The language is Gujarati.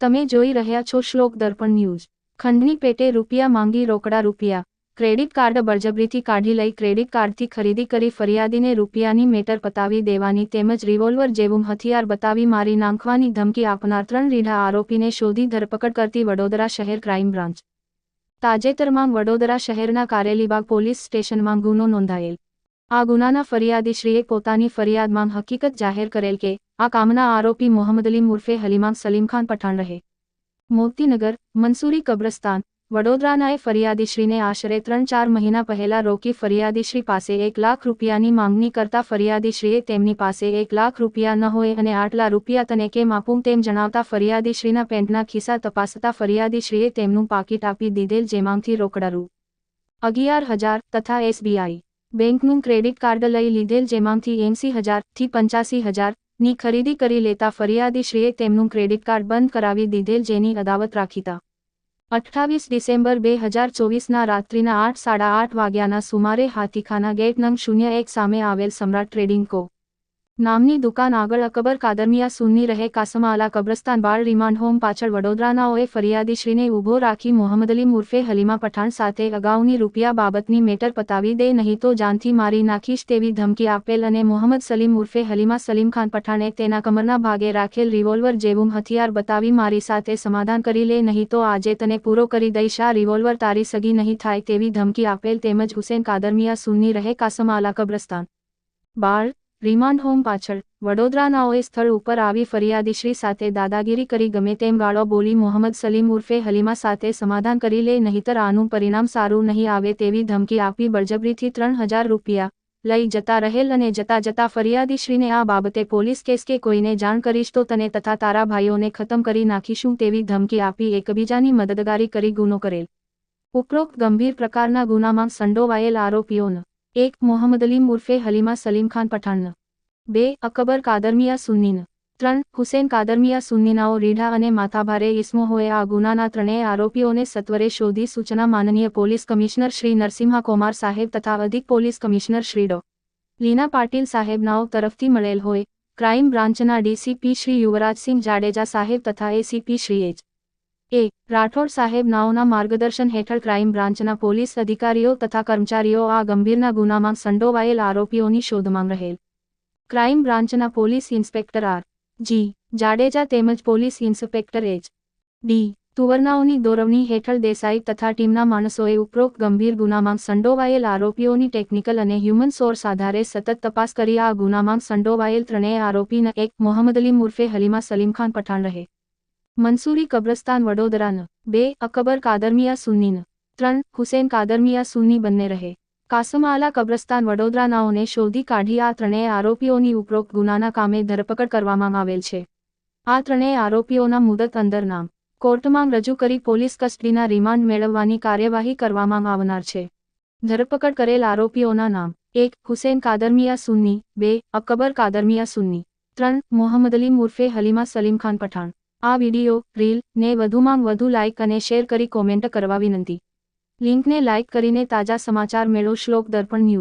તમે જોઈ રહ્યા છો શ્લોક દર્પણ ન્યૂઝ. ખંડની પેટે રૂપિયા માંગી રોકડા રૂપિયા. ક્રેડિટ કાર્ડ બળજબરીથી કાઢી લઈ ક્રેડિટ કાર્ડથી ખરીદી કરી ફરિયાદીને રૂપિયાની મેટર પતાવી દેવાની તેમજ રિવોલ્વર જેવું હથિયાર બતાવી મારી નાંખવાની ધમકી આપનાર ત્રણ રીઢા આરોપીને શોધી ધરપકડ કરતી વડોદરા શહેર ક્રાઇમ બ્રાન્ચ. તાજેતરમાં વડોદરા શહેરના કારેલીબાગ પોલીસ સ્ટેશનમાં ગુનો નોંધાયેલ. આ ગુનાના ફરિયાદીશ્રીએ પોતાની ફરિયાદમાં હકીકત જાહેર કરેલ કે આ કામના આરોપી મોહમ્મદ અલીમ ઉર્ફે હલીમામ સલીમખાન પઠાણ રહે. મોતીનગર મંસૂરી કબ્રસ્તાન વડોદરાનાએ ફરિયાદીશ્રીને આશરે ત્રણ ચાર મહિના પહેલા રોકી ફરિયાદીશ્રી પાસે એક લાખ રૂપિયાની માંગણી કરતા ફરિયાદીશ્રીએ તેમની પાસે એક લાખ રૂપિયા ન હોય અને આટલા રૂપિયા તને કેમ આપું તેમ જણાવતા ફરિયાદીશ્રીના પેન્ટના ખિસ્સા તપાસતા ફરિયાદીશ્રીએ તેમનું પાકીટ આપી દીધેલ જેમાંથી રોકડા રૂ અગિયાર હજાર તથા એસબીઆઈ. બેંકનું ક્રેડિટ કાર્ડ લઈ લીધેલ જેમાંથી એંસી હજારથી પંચાસી હજારની ખરીદી કરી લેતા ફરિયાદીશ્રીએ તેમનું ક્રેડિટ કાર્ડ બંધ કરાવી દીધેલ જેની અદાવત રાખીતા અઠ્ઠાવીસ ડિસેમ્બર બે હજાર ચોવીસના રાત્રિના આઠ સાડા આઠ વાગ્યાના સુમારે હાથીખાના ગેટ નંગ શૂન્ય એક સામે આવેલ સમ્રાટ ટ્રેડિંગ કો. નામની દુકાન આગળ અકબર કાદરમિયા સુન્ની રહે કાસમાલા કબ્રસ્તાન બાળ રિમાન્ડ હોમ પાછળ વડોદરાનાઓએ ફરિયાદીશ્રીને ઊભો રાખી મોહમ્મદ અલી મુર્ફે હલીમા પઠાણ સાથે અગાઉની રૂપિયા બાબતની મેટર પતાવી દે નહીં તો જાનથી મારી નાખીશ તેવી ધમકી આપેલ અને મોહમ્મદ સલીમ ઉર્ફે હલીમા સલીમ ખાન પઠાણે તેના કમરના ભાગે રાખેલ રિવોલ્વર જેવું હથિયાર બતાવી મારી સાથે સમાધાન કરી લે નહીં તો આજે તને પૂરો કરી દઈશ. આ રિવોલ્વર તારી સગી નહીં થાય તેવી ધમકી આપેલ તેમજ હુસેન કાદરમિયા સુન્ની રહે કાસમાલા કબ્રસ્તાન બાળ રિમાન્ડ હોમ પાછળ વડોદરાનાઓએ સ્થળ ઉપર આવી ફરિયાદીશ્રી સાથે દાદાગીરી કરી ગમે તેમ ગાળો બોલી મોહમ્મદ સલીમ ઉર્ફે હલીમા સાથે સમાધાન કરી લે, નહીતર આનું પરિણામ સારું નહીં આવે તેવી ધમકી આપી બળજબરીથી ત્રણ હજાર રૂપિયા લઈ જતા રહેલ અને જતા જતા ફરિયાદીશ્રીને આ બાબતે પોલીસ કેસ કે કોઈને જાણ કરીશ તો તને તથા તારા ભાઈઓને ખતમ કરી નાખીશું તેવી ધમકી આપી એકબીજાની મદદગારી કરી ગુનો કરેલ. ઉપરોક્ત ગંભીર પ્રકારના ગુનામાં સંડોવાયેલ આરોપીઓનો, એક, મોહમ્મદ અલીમ ઉર્ફે હલીમા સલીમ ખાન પઠાણ બે, અકબર કાદરમિયા સુન્નીન. ત્રણ, હુસેન કાદરમિયા સુન્નીનાઓ રીઢા અને માથાભારે ઇસ્મો હોય આ ગુનાના ત્રણેય આરોપીઓને સત્વરે શોધી સૂચના માનનીય પોલીસ કમિશનર શ્રી નરસિંહા કુમાર સાહેબ તથા અધિક પોલીસ કમિશનર શ્રી ડો. લીના પાટીલ સાહેબનાઓ તરફથી મળેલ હોય. ક્રાઇમ બ્રાન્ચના ડીસીપી શ્રી યુવરાજસિંહ જાડેજા સાહેબ તથા ACP Shri H. A. Rathod સાહેબનાઓના માર્ગદર્શન હેઠળ ક્રાઇમ બ્રાન્ચના પોલીસ અધિકારીઓ તથા કર્મચારીઓ આ ગંભીરના ગુનામાં સંડોવાયેલ આરોપીઓની શોધમાં રહેલ. ક્રાઇમ બ્રાન્ચના police inspector R. G. Jadeja તેમજ પોલીસ ઇન્સ્પેક્ટર એચ. ડી. તુવરનાઓની દોરવણી હેઠળ દેસાઈ તથા ટીમના માણસોએ ઉપરોક્ત ગંભીર ગુનામાં સંડોવાયેલ આરોપીઓની ટેકનિકલ અને હ્યુમન સોર્સ આધારે સતત તપાસ કરી આ ગુનામાં સંડોવાયેલ ત્રણેય આરોપીના એક મોહમ્મદ અલી ઉર્ફે હલીમા સલીમ ખાન પઠાણ રહે. મંસૂરી કબ્રસ્તાન વડોદરાન. બે અકબર કાદરમિયા સુન્નીન. ત્રણ હુસેન કાદરમિયા સુન્ની બંને રહે. કાસમાલા કબ્રસ્તાન વડોદરાનાઓને શોધી કાઢી આ ત્રણેય આરોપીઓની ઉપરોક્ત ગુનાના કામે ધરપકડ કરવામાં આવેલ છે. આ ત્રણેય આરોપીઓના મુદત અંદર નામ, કોર્ટમાં રજૂ કરી પોલીસ કસ્ટડીના રિમાન્ડ મેળવવાની કાર્યવાહી કરવામાં આવનાર છે. ધરપકડ કરેલ આરોપીઓના નામ, એક, હુસેન કાદરમિયા સુન્ની, બે, અકબર કાદરમિયા સુન્ની, ત્રણ, મોહમ્મદ અલી મુર્ફે હલીમા સલીમ ખાન પઠાણ. આ વિડિયો, રીલ, ને વધુમાં વધુ લાઇક અને શેર કરી કોમેન્ટ કરવા વિનંતી. લિંકને લાઇક કરીને તાજા સમાચાર મેળો શ્લોક દર્પણ ન્યૂઝ.